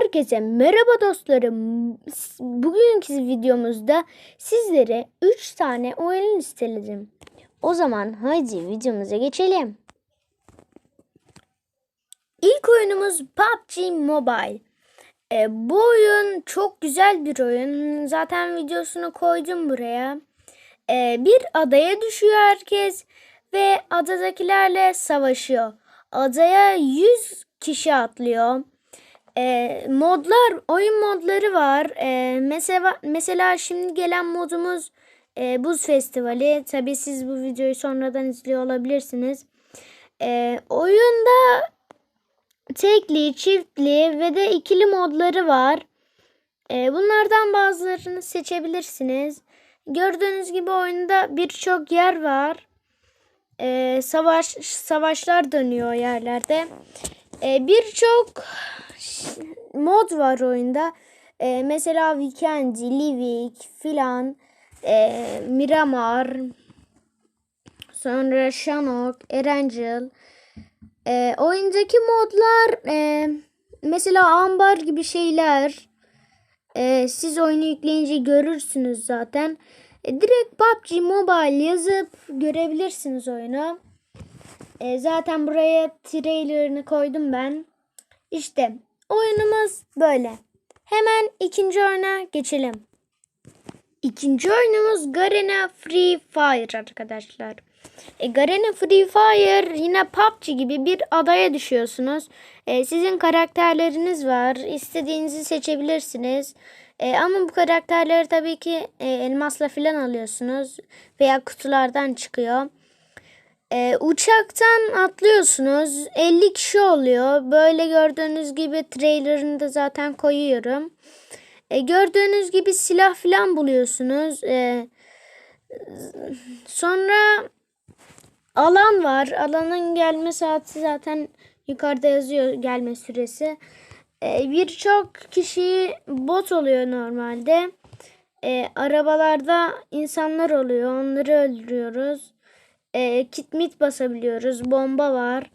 Herkese merhaba dostlarım. Bugünkü videomuzda sizlere 3 tane oyun listeledim. O zaman hadi videomuza geçelim. İlk oyunumuz PUBG Mobile. E, bu oyun çok güzel bir oyun. Zaten videosunu koydum buraya. E, bir adaya düşüyor herkes ve adadakilerle savaşıyor. Adaya 100 kişi atlıyor. E, modlar, oyun modları var. E, mesela mesela şimdi gelen modumuz e, Buz Festivali. Tabi siz bu videoyu sonradan izliyor olabilirsiniz. E, oyunda tekli, çiftli ve de ikili modları var. E, bunlardan bazılarını seçebilirsiniz. Gördüğünüz gibi oyunda birçok yer var. E, savaş savaşlar dönüyor yerlerde. E, birçok mod var oyunda. E, mesela Weekend, Livik filan, e, Miramar, sonra Shanok, Erangel. E, oyundaki modlar e, mesela ambar gibi şeyler. E, siz oyunu yükleyince görürsünüz zaten. E, direkt PUBG Mobile yazıp görebilirsiniz oyunu. E, zaten buraya trailerını koydum ben. İşte oyunumuz böyle. Hemen ikinci oyuna geçelim. İkinci oyunumuz Garena Free Fire arkadaşlar. E, Garena Free Fire yine PUBG gibi bir adaya düşüyorsunuz. E, sizin karakterleriniz var. İstediğinizi seçebilirsiniz. E, ama bu karakterleri tabii ki e, elmasla falan alıyorsunuz. Veya kutulardan çıkıyor. E, uçaktan atlıyorsunuz. 50 kişi oluyor. Böyle gördüğünüz gibi trailerını da zaten koyuyorum. E, gördüğünüz gibi silah falan buluyorsunuz. E, sonra alan var. Alanın gelme saati zaten yukarıda yazıyor gelme süresi. E, Birçok kişi bot oluyor normalde. E, arabalarda insanlar oluyor. Onları öldürüyoruz e, kitmit basabiliyoruz. Bomba var.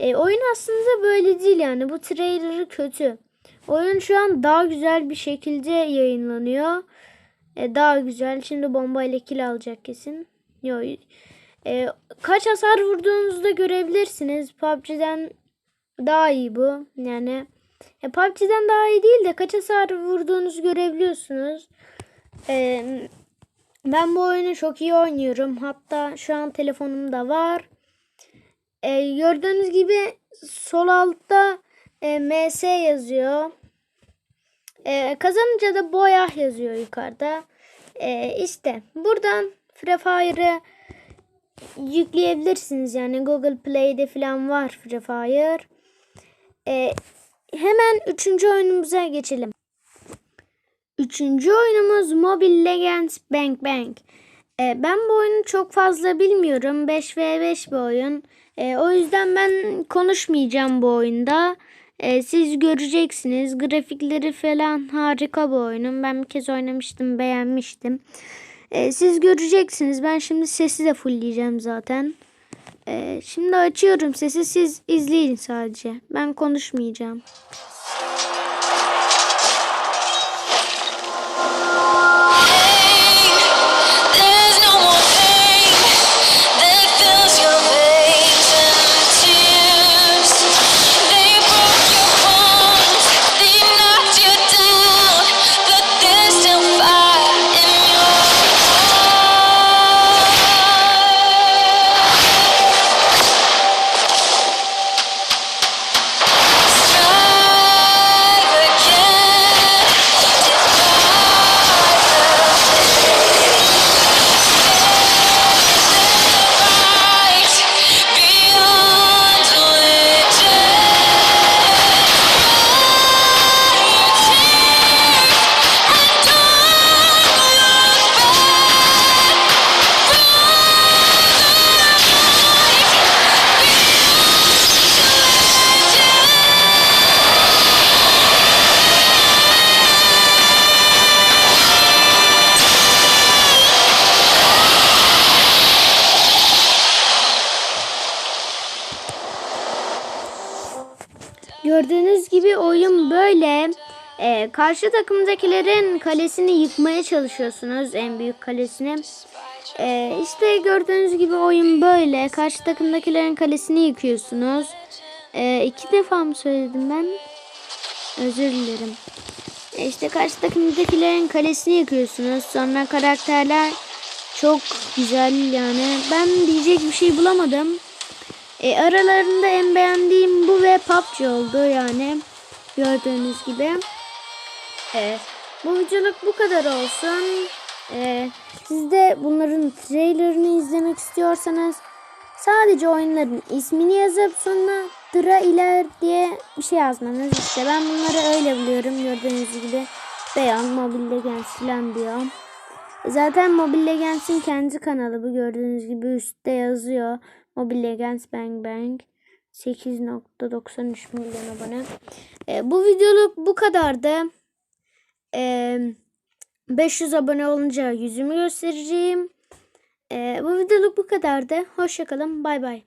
E, oyun aslında böyle değil yani. Bu trailer'ı kötü. Oyun şu an daha güzel bir şekilde yayınlanıyor. E, daha güzel. Şimdi bomba ile kill alacak kesin. Yok. E, kaç hasar vurduğunuzu da görebilirsiniz. PUBG'den daha iyi bu. Yani e, PUBG'den daha iyi değil de kaç hasar vurduğunuzu görebiliyorsunuz. Eee ben bu oyunu çok iyi oynuyorum. Hatta şu an telefonumda var. Ee, gördüğünüz gibi sol altta e, MS yazıyor. Ee, kazanınca da boya yazıyor yukarıda. Ee, işte buradan Free Fire'ı yükleyebilirsiniz. Yani Google Play'de falan var Free Fire. Ee, hemen üçüncü oyunumuza geçelim. Üçüncü oyunumuz Mobile Legends Bang Bang. E, ben bu oyunu çok fazla bilmiyorum. 5v5 bir oyun. E, o yüzden ben konuşmayacağım bu oyunda. E, siz göreceksiniz. Grafikleri falan harika bu oyunun. Ben bir kez oynamıştım, beğenmiştim. E, siz göreceksiniz. Ben şimdi sesi de fullleyeceğim zaten. E, şimdi açıyorum sesi. Siz izleyin sadece. Ben konuşmayacağım. Böyle. Ee, karşı takımdakilerin kalesini yıkmaya çalışıyorsunuz. En büyük kalesini. Ee, işte gördüğünüz gibi oyun böyle. Karşı takımdakilerin kalesini yıkıyorsunuz. Ee, iki defa mı söyledim ben? Özür dilerim. E İşte karşı takımdakilerin kalesini yıkıyorsunuz. Sonra karakterler çok güzel yani. Ben diyecek bir şey bulamadım. E, aralarında en beğendiğim bu ve PUBG oldu yani. Gördüğünüz gibi. Evet. Bu videoluk bu kadar olsun. E, siz de bunların trailerını izlemek istiyorsanız sadece oyunların ismini yazıp sonra Dıra iler diye bir şey yazmanız. İşte ben bunları öyle buluyorum. Gördüğünüz gibi Beyan, Mobile Legends falan diyor. Zaten Mobile Legends'in kendi kanalı bu gördüğünüz gibi üstte yazıyor. Mobile Legends Bang Bang 8.93 milyon abone. E, bu videoluk bu kadardı. E, 500 abone olunca yüzümü göstereceğim. E, bu videoluk bu kadardı. Hoşçakalın. Bay bay.